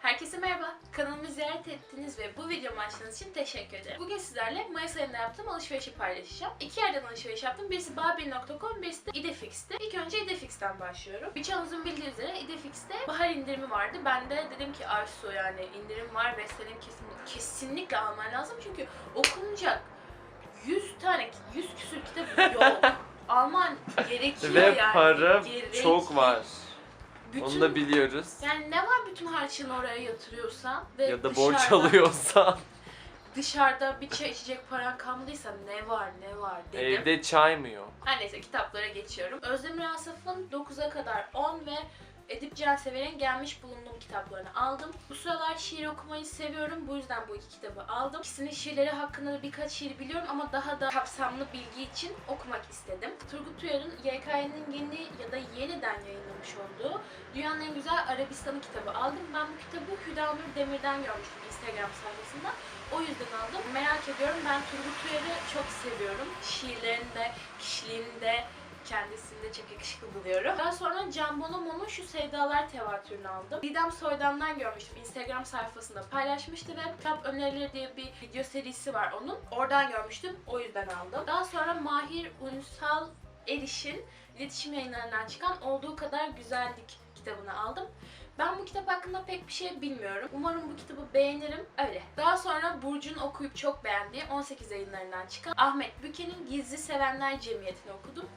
Herkese merhaba. Kanalımı ziyaret ettiğiniz ve bu videomu açtığınız için teşekkür ederim. Bugün sizlerle Mayıs ayında yaptığım alışverişi paylaşacağım. İki yerden alışveriş yaptım. Birisi babil.com, birisi de idefix'ti. İlk önce idefix'ten başlıyorum. Birçoğunuzun bildiği üzere idefix'te bahar indirimi vardı. Ben de dedim ki Arsu yani indirim var ve senin kesin, kesinlikle alman lazım. Çünkü okunacak 100 tane, 100 küsür kitap yok. Alman gerekiyor Ve yani. para Gerekiyor. çok var. Bütün Onu da biliyoruz. yani ne var bütün harçlığını oraya yatırıyorsan ve Ya da borç dışarıda- alıyorsan. Dışarıda bir çay içecek paran kalmadıysa ne var ne var dedim. Evde çay mı yok? Her neyse kitaplara geçiyorum. Özdemir Asaf'ın 9'a kadar 10 ve Edip Cansever'in gelmiş bulunduğum kitaplarını aldım. Bu sıralar şiir okumayı seviyorum. Bu yüzden bu iki kitabı aldım. İkisinin şiirleri hakkında da birkaç şiir biliyorum ama daha da kapsamlı bilgi için okumak istedim. Turgut Uyar'ın YK'nin yeni ya da yeniden yayınlamış olduğu Dünyanın en güzel Arabistan'ı kitabı aldım. Ben bu kitabı Hüdanur Demir'den görmüştüm Instagram sayfasında. O yüzden aldım. Merak ediyorum. Ben Turgut Uyar'ı çok seviyorum. Şiirlerinde, kişiliğinde, kendisini de çok yakışıklı buluyorum. Daha sonra Can Bonomo'nun şu Sevdalar tevatürünü aldım. Didem Soydan'dan görmüştüm. Instagram sayfasında paylaşmıştı ve kitap önerileri diye bir video serisi var onun. Oradan görmüştüm. O yüzden aldım. Daha sonra Mahir Ünsal Eriş'in iletişim yayınlarından çıkan Olduğu Kadar Güzellik kitabını aldım. Ben bu kitap hakkında pek bir şey bilmiyorum. Umarım bu kitabı beğenirim. Öyle. Daha sonra Burcu'nun okuyup çok beğendiği 18 yayınlarından çıkan Ahmet Büke'nin Gizli Sevenler Cemiyeti'ni okudum.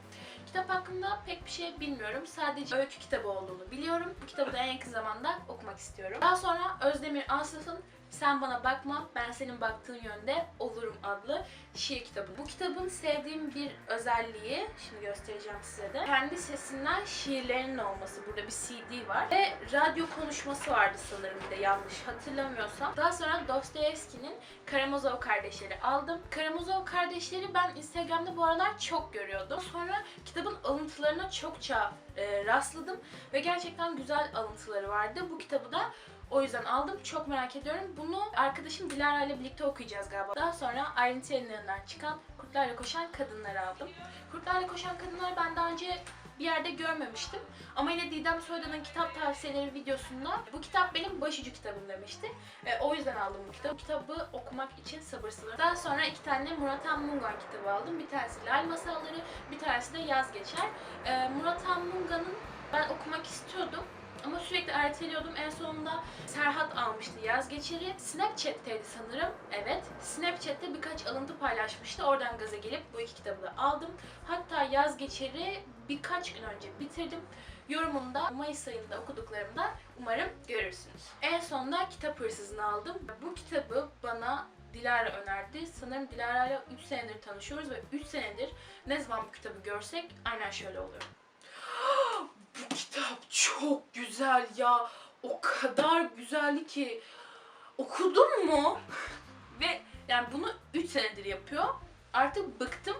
Kitap hakkında pek bir şey bilmiyorum. Sadece öykü kitabı olduğunu biliyorum. Bu kitabı da en yakın zamanda okumak istiyorum. Daha sonra Özdemir Asaf'ın Sen Bana Bakma, Ben Senin Baktığın Yönde Olurum adlı şiir kitabı. Bu kitabın sevdiğim bir özelliği, şimdi göstereceğim size de. Kendi sesinden şiirlerinin olması. Burada bir CD var. Ve radyo konuşması vardı sanırım bir de yanlış hatırlamıyorsam. Daha sonra Dostoyevski'nin Karamazov kardeşleri aldım. Karamazov kardeşleri ben Instagram'da bu aralar çok görüyordum. Sonra kitabın alıntılarına çokça e, rastladım ve gerçekten güzel alıntıları vardı. Bu kitabı da o yüzden aldım. Çok merak ediyorum. Bunu arkadaşım Dilara ile birlikte okuyacağız galiba. Daha sonra ayrıntı yayınlarından çıkan Kurtlarla Koşan Kadınları aldım. Kurtlarla Koşan Kadınları ben daha önce bir yerde görmemiştim. Ama yine Didem Soydan'ın kitap tavsiyeleri videosunda bu kitap benim başucu kitabım demişti. E, o yüzden aldım bu kitabı. Bu kitabı okumak için sabırsızlanıyorum. Daha sonra iki tane Murat Han Mungan kitabı aldım. Bir tanesi Lal Masalları, bir tanesi de Yaz Geçer. E, Murat Han Mungan'ın ben okumak istiyordum. Ama sürekli erteliyordum. En sonunda Serhat almıştı yaz geçeri. Snapchat'teydi sanırım. Evet. Snapchat'te birkaç alıntı paylaşmıştı. Oradan gaza gelip bu iki kitabı da aldım. Hatta yaz geçeri birkaç gün önce bitirdim. Yorumunu da Mayıs ayında okuduklarımda umarım görürsünüz. En sonunda kitap hırsızını aldım. Bu kitabı bana Dilara önerdi. Sanırım Dilara ile 3 senedir tanışıyoruz ve 3 senedir ne zaman bu kitabı görsek aynen şöyle oluyor. Çok güzel ya. O kadar güzeldi ki. Okudun mu? ve yani bunu 3 senedir yapıyor. Artık bıktım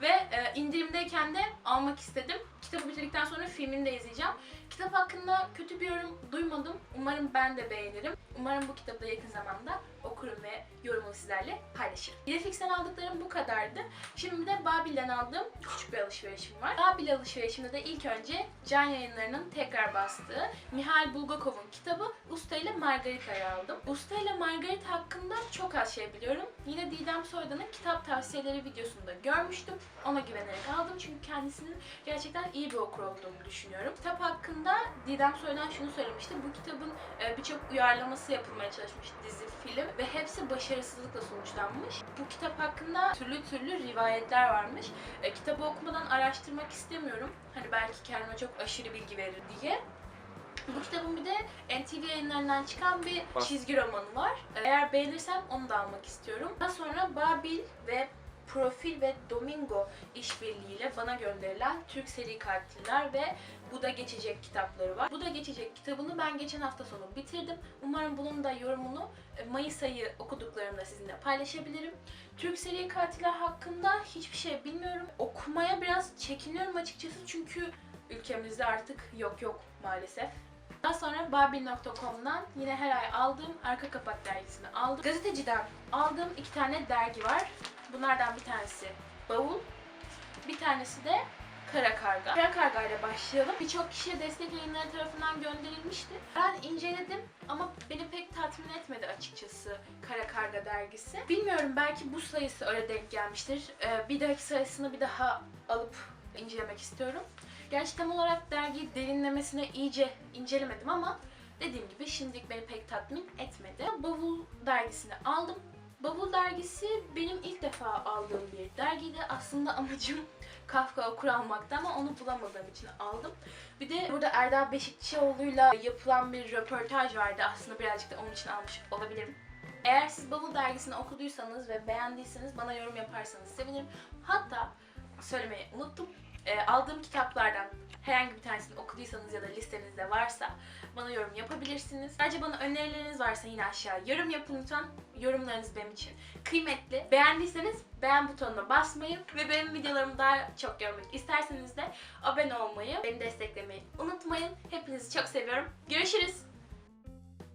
ve e, indirimdeyken de almak istedim. Kitabı bitirdikten sonra filmini de izleyeceğim. Kitap hakkında kötü bir yorum duymadım. Umarım ben de beğenirim. Umarım bu kitabı da yakın zamanda okurum ve yorumumu sizlerle paylaşırım. Idefix'ten aldıklarım bu kadardı. Şimdi de Babil'den aldığım küçük bir alışverişim var. Babil alışverişimde de ilk önce Can Yayınları'nın tekrar bastığı Mihail Bulgakov'un kitabı Usta ile Margarita'yı aldım. Usta ile Margarita hakkında çok az şey biliyorum. Yine Didem Soydan'ın kitap tavsiyeleri videosunda görmüştüm. Ona güvenerek aldım çünkü kendisinin gerçekten iyi bir okur olduğunu düşünüyorum. Kitap hakkında Didem Soydan şunu söylemişti. Bu kitabın e, birçok uyarlaması yapılmaya çalışmış dizi, film ve hepsi başarısızlıkla sonuçlanmış. Bu kitap hakkında türlü türlü rivayetler varmış. E, kitabı okumadan araştırmak istemiyorum. Hani belki kendime çok aşırı bilgi verir diye. Bu kitabın bir de NTV yayınlarından çıkan bir Bak. çizgi romanı var. E, Eğer beğenirsem onu da almak istiyorum. Daha sonra Babil ve Profil ve Domingo işbirliğiyle bana gönderilen Türk seri katiller ve Bu da Geçecek kitapları var. Bu da Geçecek kitabını ben geçen hafta sonu bitirdim. Umarım bunun da yorumunu e, Mayıs ayı okuduklarımda sizinle paylaşabilirim. Türk seri katiller hakkında hiçbir şey bilmiyorum. Okumaya biraz çekiniyorum açıkçası çünkü ülkemizde artık yok yok maalesef. Daha sonra Babil.com'dan yine her ay aldığım arka kapak dergisini aldım. Gazeteciden aldığım iki tane dergi var. Bunlardan bir tanesi Bavul, bir tanesi de Kara Karga. Kara Karga ile başlayalım. Birçok kişiye destek yayınları tarafından gönderilmişti. Ben inceledim ama beni pek tatmin etmedi açıkçası Kara Karga dergisi. Bilmiyorum belki bu sayısı öyle denk gelmiştir. Ee, bir dahaki sayısını bir daha alıp incelemek istiyorum. Gerçi tam olarak dergiyi derinlemesine iyice incelemedim ama dediğim gibi şimdilik beni pek tatmin etmedi. Bavul dergisini aldım. Bavul dergisi benim ilk defa aldığım bir dergiydi. Aslında amacım Kafka okur almaktı ama onu bulamadığım için aldım. Bir de burada Erdal Beşikçioğlu'yla yapılan bir röportaj vardı. Aslında birazcık da onun için almış olabilirim. Eğer siz Bavul dergisini okuduysanız ve beğendiyseniz bana yorum yaparsanız sevinirim. Hatta söylemeyi unuttum. Ee, aldığım kitaplardan herhangi bir tanesini okuduysanız ya da listenizde varsa bana yorum yapabilirsiniz. Sadece bana önerileriniz varsa yine aşağı yorum yapın lütfen. Yorumlarınız benim için kıymetli. Beğendiyseniz beğen butonuna basmayı ve benim videolarımı daha çok görmek isterseniz de abone olmayı, beni desteklemeyi unutmayın. Hepinizi çok seviyorum. Görüşürüz.